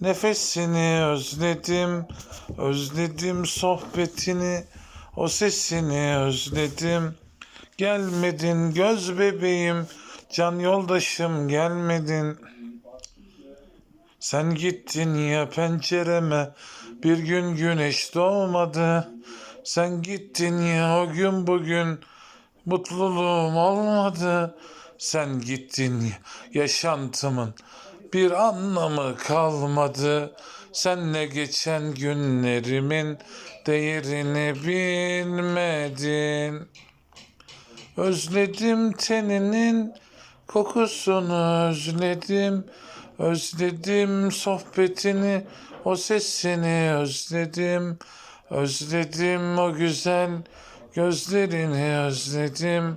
nefesini özledim. Özledim sohbetini, o sesini özledim. Gelmedin göz bebeğim, can yoldaşım gelmedin. Sen gittin ya pencereme, bir gün güneş doğmadı. Sen gittin ya o gün bugün, mutluluğum olmadı. Sen gittin ya yaşantımın bir anlamı kalmadı. Senle geçen günlerimin değerini bilmedin. Özledim teninin kokusunu özledim. Özledim sohbetini, o sesini özledim. Özledim o güzel gözlerini özledim.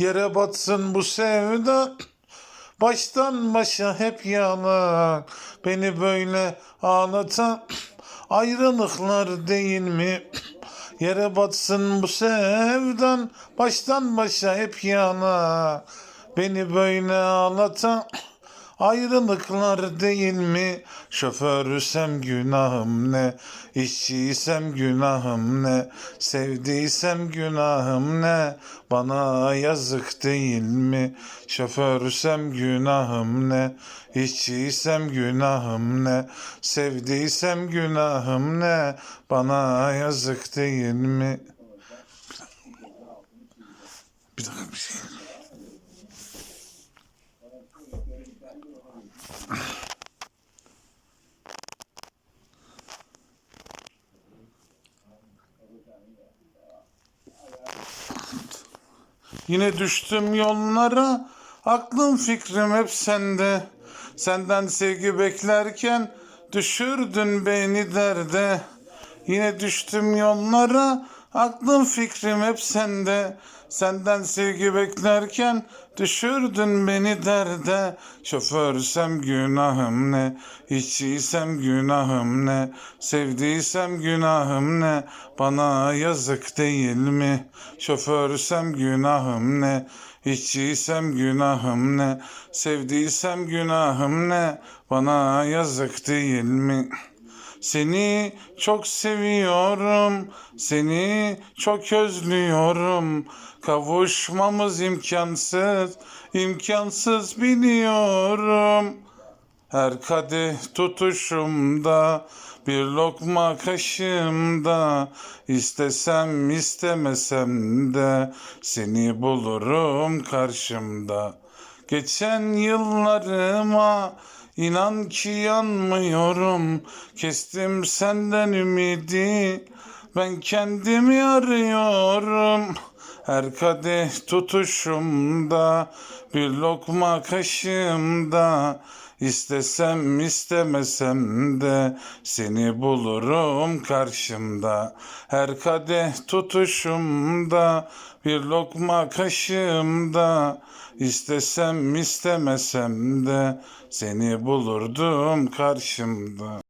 Yere batsın bu sevda, baştan başa hep yalan. Beni böyle ağlatan ayrılıklar değil mi? Yere batsın bu sevdan, baştan başa hep yana. Beni böyle ağlatan ayrılıklar değil mi? Şoförüsem günahım ne? İşçiysem günahım ne? Sevdiysem günahım ne? Bana yazık değil mi? Şoförüsem günahım ne? İşçiysem günahım ne? Sevdiysem günahım ne? Bana yazık değil mi? Bir dakika bir şey. Yine düştüm yollara, aklım fikrim hep sende. Senden sevgi beklerken düşürdün beni derde. Yine düştüm yollara, aklım fikrim hep sende. Senden sevgi beklerken düşürdün beni derde. Şoförsem günahım ne, işçiysem günahım ne, sevdiysem günahım ne, bana yazık değil mi? Şoförsem günahım ne, işçiysem günahım ne, sevdiysem günahım ne, bana yazık değil mi?'' Seni çok seviyorum, seni çok özlüyorum. Kavuşmamız imkansız, imkansız biliyorum. Her kadeh tutuşumda, bir lokma kaşımda, istesem istemesem de seni bulurum karşımda. Geçen yıllarıma inan ki yanmıyorum. Kestim senden ümidi. Ben kendimi arıyorum. Her kadeh tutuşumda, bir lokma kaşımda. İstesem istemesem de seni bulurum karşımda. Her kadeh tutuşumda, bir lokma kaşımda. İstesem istemesem de seni bulurdum karşımda.